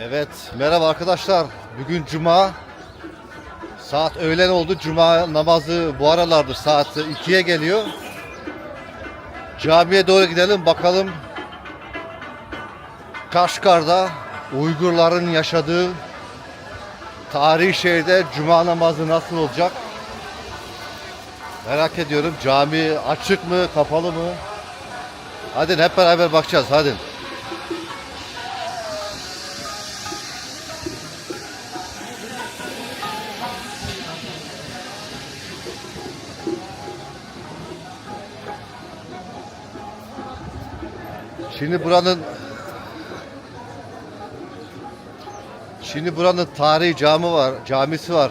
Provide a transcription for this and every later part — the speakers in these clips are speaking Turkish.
Evet, merhaba arkadaşlar. Bugün cuma. Saat öğlen oldu. Cuma namazı bu aralardır. Saat 2'ye geliyor. Camiye doğru gidelim bakalım. Kaşgar'da Uygurların yaşadığı tarihi şehirde cuma namazı nasıl olacak? Merak ediyorum. Cami açık mı, kapalı mı? Hadi hep beraber bakacağız. Hadi. Şimdi buranın Şimdi buranın tarihi cami var, camisi var.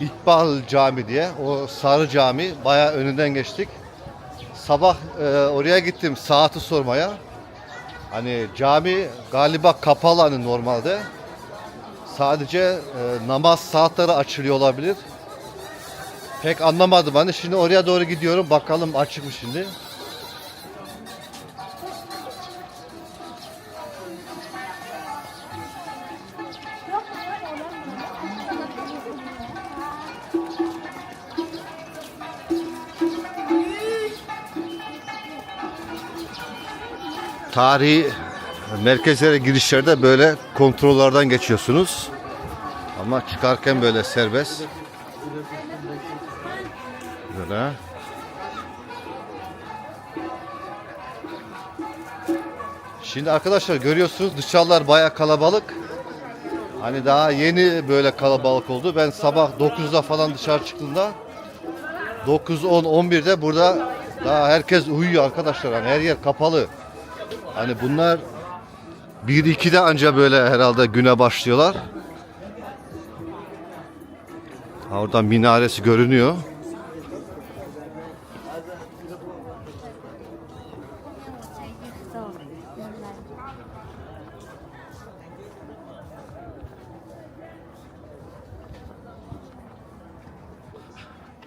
İkbal Cami diye. O sarı cami. Bayağı önünden geçtik. Sabah e, oraya gittim saati sormaya. Hani cami galiba kapalı hani normalde. Sadece e, namaz saatleri açılıyor olabilir. Pek anlamadım hani. Şimdi oraya doğru gidiyorum. Bakalım açık mı şimdi. Tarihi merkezlere girişlerde böyle kontrollerden geçiyorsunuz. Ama çıkarken böyle serbest. Böyle. Şimdi arkadaşlar görüyorsunuz dışarılar baya kalabalık. Hani daha yeni böyle kalabalık oldu. Ben sabah 9'da falan dışarı çıktığımda 9, 10, 11'de burada daha herkes uyuyor arkadaşlar. Hani her yer kapalı. Hani bunlar 1-2'de anca böyle herhalde güne başlıyorlar. Oradan minaresi görünüyor.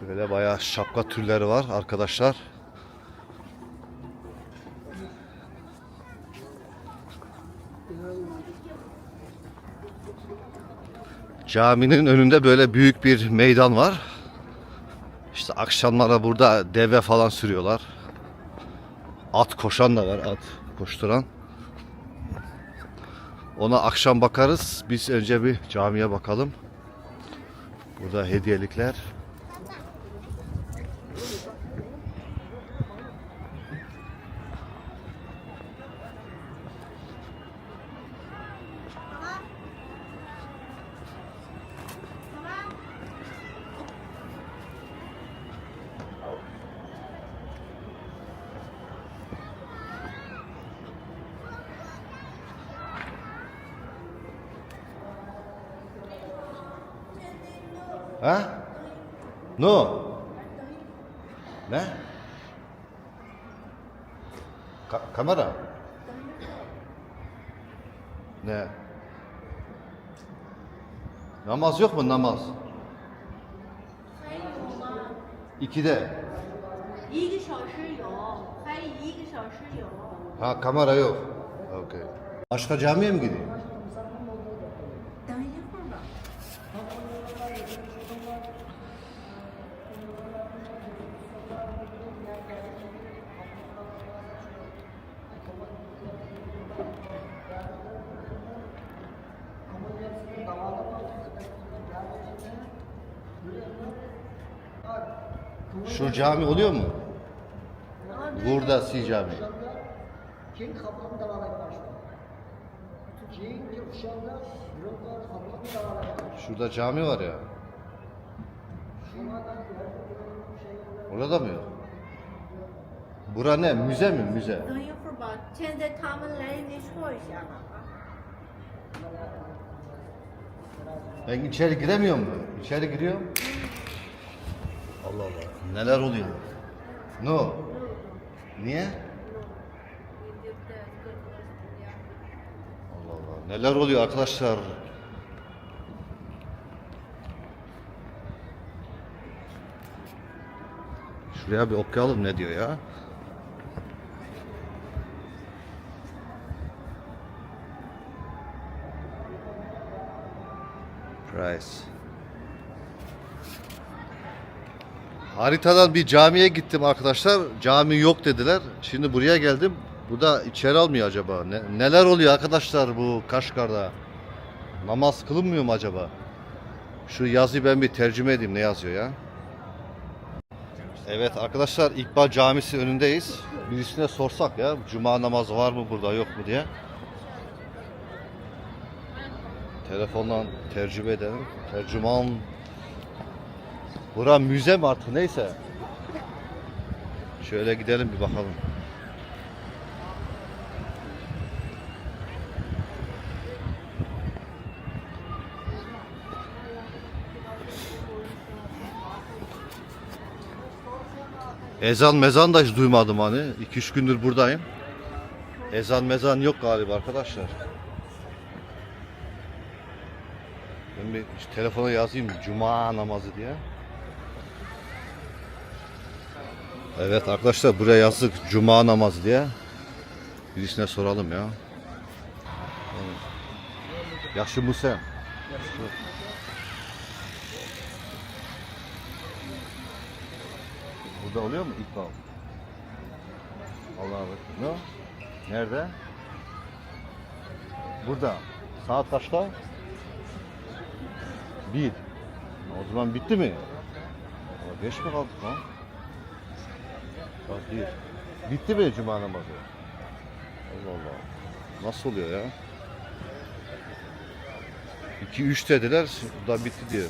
Böyle bayağı şapka türleri var arkadaşlar. Caminin önünde böyle büyük bir meydan var. İşte akşamlara burada deve falan sürüyorlar. At koşan da var, at koşturan. Ona akşam bakarız. Biz önce bir camiye bakalım. Burada hediyelikler. Ha? No. Ne? Ka kamera. Ne? Namaz yok mu namaz? İkide. Ha kamera yok. Okay. Başka camiye mi gidiyor? cami oluyor mu? Burada si cami. Şurada cami var ya. Orada mı yok? Bura ne? Müze mi? Müze. Ben içeri giremiyor mu? İçeri giriyorum. Allah Allah. Neler oluyor? No. Niye? Allah Allah. Neler oluyor arkadaşlar? Şuraya bir okuyalım ne diyor ya? Price. Haritadan bir camiye gittim arkadaşlar. Cami yok dediler. Şimdi buraya geldim. Bu da içeri almıyor acaba? Ne, neler oluyor arkadaşlar bu Kaşgar'da? Namaz kılınmıyor mu acaba? Şu yazıyı ben bir tercüme edeyim. Ne yazıyor ya? Evet arkadaşlar İkbal Camisi önündeyiz. Birisine sorsak ya cuma namazı var mı burada yok mu diye. Telefondan tercüme edelim. Tercüman. Bura müze mi artık neyse. Şöyle gidelim bir bakalım. Ezan mezan da hiç duymadım hani. 2-3 gündür buradayım. Ezan mezan yok galiba arkadaşlar. Ben bir telefona yazayım cuma namazı diye. Evet arkadaşlar buraya yazdık cuma namazı diye. Birisine soralım ya. Yaşı Musa. Burada oluyor mu İkbal? Allah Allah. Ne? Nerede? Burada. Saat kaçta? Bir. O zaman bitti mi? Beş mi kaldık lan? Saat bir. Bitti mi cuma namazı? Allah Allah. Nasıl oluyor ya? 2 3 dediler. Da bitti diyor.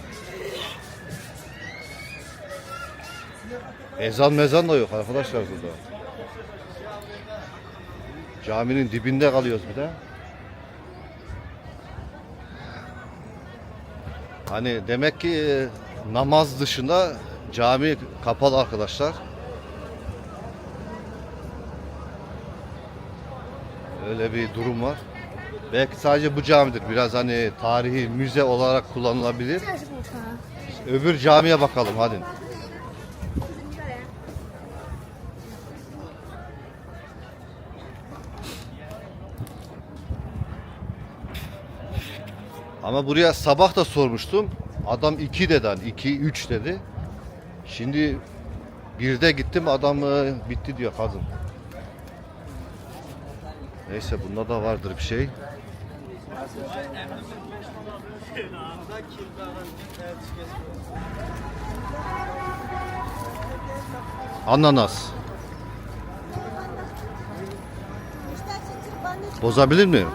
Ezan mezan da yok arkadaşlar burada. Caminin dibinde kalıyoruz bir de. Hani demek ki e, namaz dışında cami kapalı arkadaşlar. Öyle bir durum var. Belki sadece bu camidir. Biraz hani tarihi müze olarak kullanılabilir. Öbür camiye bakalım hadi. Ama buraya sabah da sormuştum. Adam 2 dedi hani 2 3 dedi. Şimdi birde gittim adamı e, bitti diyor kadın. Neyse bunda da vardır bir şey. Ananas. Bozabilir miyim?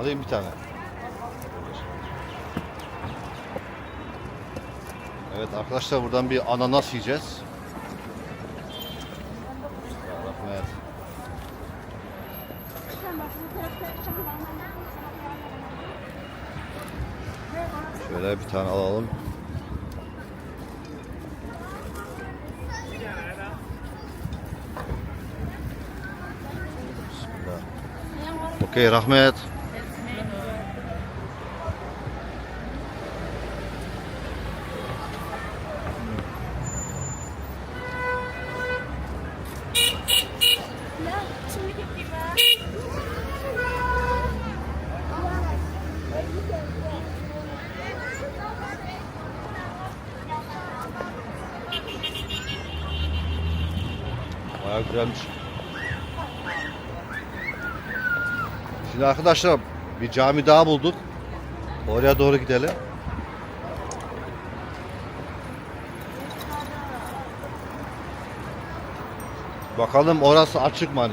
Alayım bir tane. Evet arkadaşlar buradan bir ananas yiyeceğiz. Şöyle bir tane alalım. Bismillah. Okey rahmet. Bayağı güzelmiş. Şimdi arkadaşlar bir cami daha bulduk. Oraya doğru gidelim. Bakalım orası açık mı hani?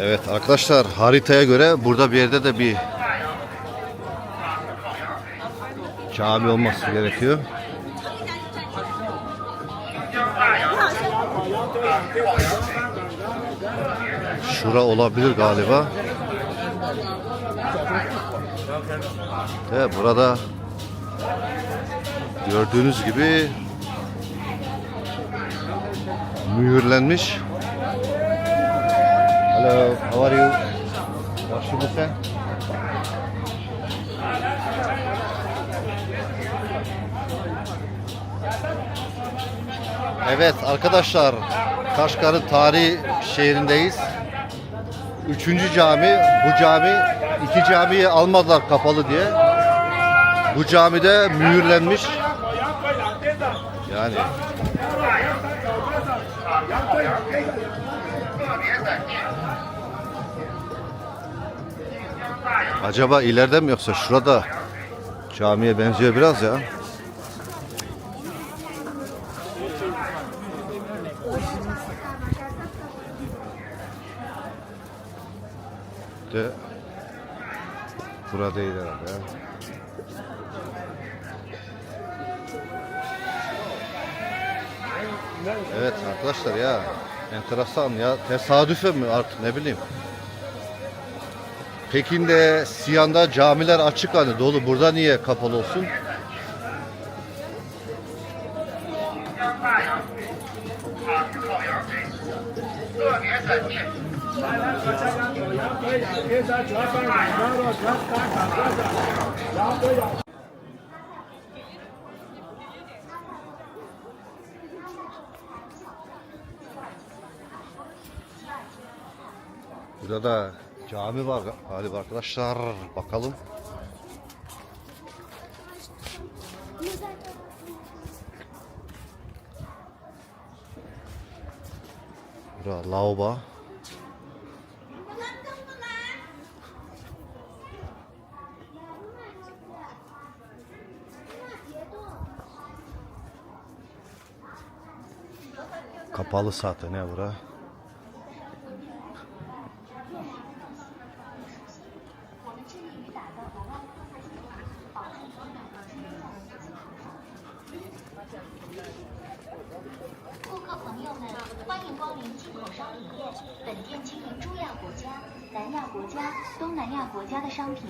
Evet arkadaşlar haritaya göre burada bir yerde de bir cami olması gerekiyor. Şura olabilir galiba. Evet burada gördüğünüz gibi mühürlenmiş. Hello, how are you? What's your name? Evet arkadaşlar Kaşgar'ın tarihi şehrindeyiz. Üçüncü cami, bu cami iki camiyi almadılar kapalı diye. Bu camide mühürlenmiş. Yani Acaba ileride mi yoksa şurada camiye benziyor biraz ya. De burada değil herhalde. ya. Evet arkadaşlar ya enteresan ya tesadüfe mi artık ne bileyim. Pekin'de, Siyan'da camiler açık hani dolu. Burada niye kapalı olsun? Burada da cami var galiba arkadaşlar. Bakalım. Burada lavabo. Kapalı zaten ne bura? 顾客朋友们，欢迎光临进口商品店。本店经营中亚国家、南亚国家、东南亚国家的商品，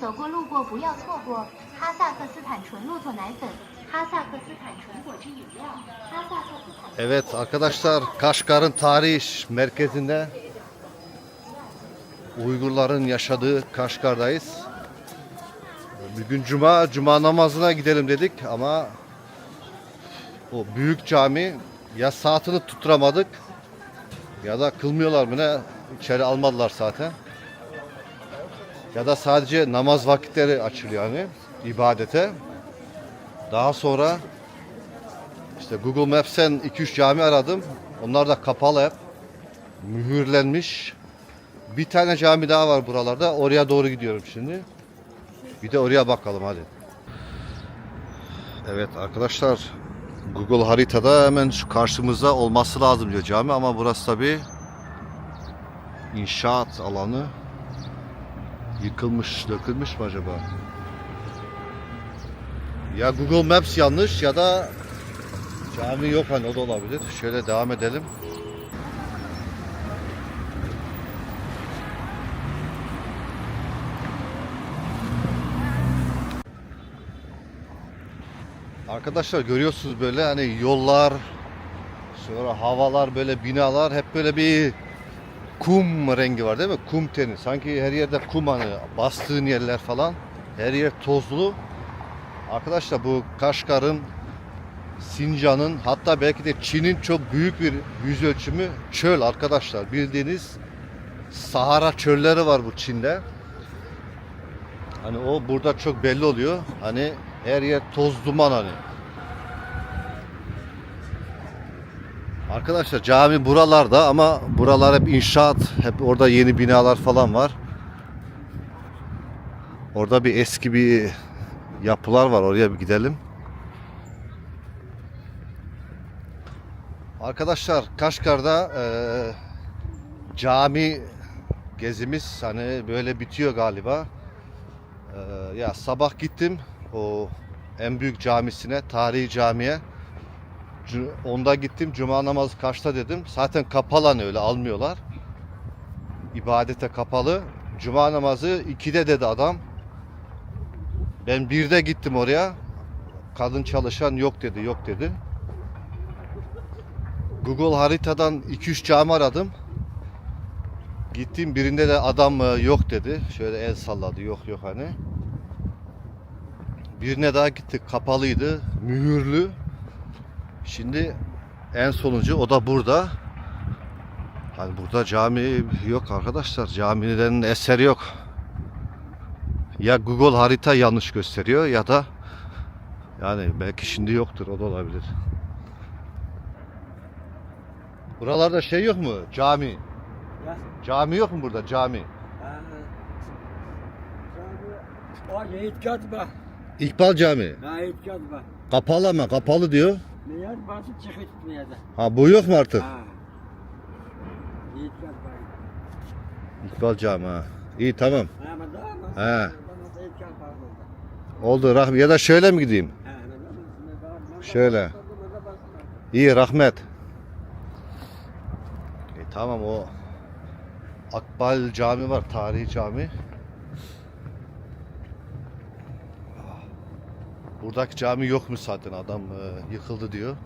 走过路过不要错过哈萨克斯坦纯骆驼奶粉、哈萨克斯坦纯果汁饮料、哈萨克斯坦。Evet arkadaşlar Kaşgar'ın tarih merkezinde Uygurların yaşadığı Kaşgar'dayız. Bugün cuma, cuma namazına gidelim dedik ama o büyük cami ya saatini tutturamadık ya da kılmıyorlar mı ne içeri almadılar zaten. Ya da sadece namaz vakitleri açılıyor yani ibadete. Daha sonra işte Google Maps'ten 2-3 cami aradım. Onlar da kapalı hep. Mühürlenmiş. Bir tane cami daha var buralarda. Oraya doğru gidiyorum şimdi. Bir de oraya bakalım hadi. Evet arkadaşlar Google haritada hemen şu karşımızda olması lazım diyor cami ama burası tabi inşaat alanı yıkılmış, dökülmüş mü acaba? Ya Google Maps yanlış ya da Cami yok hani o da olabilir. Şöyle devam edelim. Arkadaşlar görüyorsunuz böyle hani yollar, sonra havalar böyle binalar hep böyle bir kum rengi var değil mi? Kum teni. Sanki her yerde kum hani bastığın yerler falan. Her yer tozlu. Arkadaşlar bu Kaşgar'ın Sincan'ın hatta belki de Çin'in çok büyük bir yüz ölçümü çöl arkadaşlar. Bildiğiniz Sahara çölleri var bu Çin'de. Hani o burada çok belli oluyor. Hani her yer toz duman hani. Arkadaşlar cami buralarda ama buralar hep inşaat. Hep orada yeni binalar falan var. Orada bir eski bir yapılar var. Oraya bir gidelim. Arkadaşlar Kaşgar'da eee, cami gezimiz hani böyle bitiyor galiba. Eee, ya sabah gittim o en büyük camisine, tarihi camiye. Onda gittim cuma namazı kaçta dedim. Zaten kapalı hani öyle almıyorlar. İbadete kapalı. Cuma namazı 2'de dedi adam. Ben 1'de gittim oraya. Kadın çalışan yok dedi, yok dedi. Google haritadan 2-3 cami aradım. Gittim birinde de adam e, yok dedi. Şöyle el salladı yok yok hani. Birine daha gittik kapalıydı. Mühürlü. Şimdi En sonuncu o da burada. Hani burada cami yok arkadaşlar. Caminin eseri yok. Ya Google harita yanlış gösteriyor ya da yani belki şimdi yoktur o da olabilir. Buralarda şey yok mu? Cami. Ya. Cami yok mu burada cami? O etkaz bak. İkbal Cami. Ha etkaz bak. Kapalı ama kapalı diyor. Ne yer basıp çıkıp gitmeye de. Ha bu yok mu artık? Ha. Etkaz bak. İkbal Cami ha. İyi tamam. Ha ama daha mı? He. Var. Oldu rahmet. Ya da şöyle mi gideyim? Var? Var? Şöyle. İyi rahmet. E, tamam o Akbal Cami var. Tarihi cami. Buradaki cami yokmuş zaten. Adam e, yıkıldı diyor.